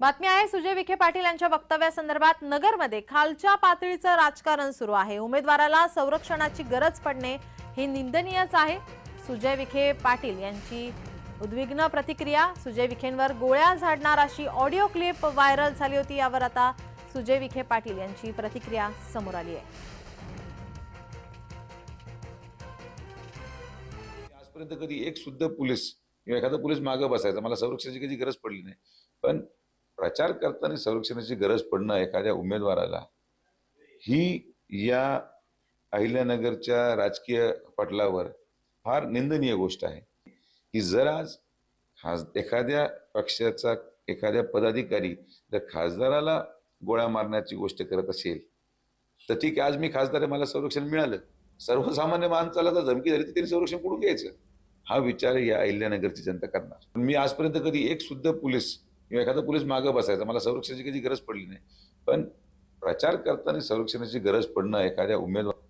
बातमी आहे सुजय विखे पाटील यांच्या वक्तव्यासंदर्भात नगरमध्ये खालच्या पातळीचं राजकारण सुरू आहे. उमेदवाराला संरक्षणाची गरज पडणे हे निंदनीयच आहे. सुजय विखे पाटील यांची उद्विग्न प्रतिक्रिया सुजय विखेंवर गोळ्या झाडणार अशी ऑडिओ क्लिप व्हायरल झाली होती यावर आता सुजय विखे पाटील यांची प्रतिक्रिया समोर आली आहे. आजपर्यंत कधी एक सुद्धा पोलीस किंवा एखादा पोलीस मागं बसायचा मला संरक्षणाची कधी गरज पडली नाही. पण प्रचार करताना संरक्षणाची गरज पडणं एखाद्या उमेदवाराला ही या अहिल्यानगरच्या राजकीय पटलावर फार निंदनीय गोष्ट आहे. की जर आज खास एखाद्या पक्षाचा एखाद्या पदाधिकारी जर खासदाराला गोळ्या मारण्याची गोष्ट करत असेल तर ठीक आहे आज मी खासदार आहे मला संरक्षण मिळालं. सर्वसामान्य माणसाला जर धमकी झाली तर त्यांनी संरक्षण कुठून घ्यायचं? हा विचार या अहिल्यानगरची जनता करणार. पण मी आजपर्यंत कधी एक सुद्धा पोलीस किंवा एखादा पोलीस मागं बसायचा. मला संरक्षणाची कधी गरज पडली नाही. पण प्रचार करताना संरक्षणाची गरज पडणं एखाद्या उमेदवार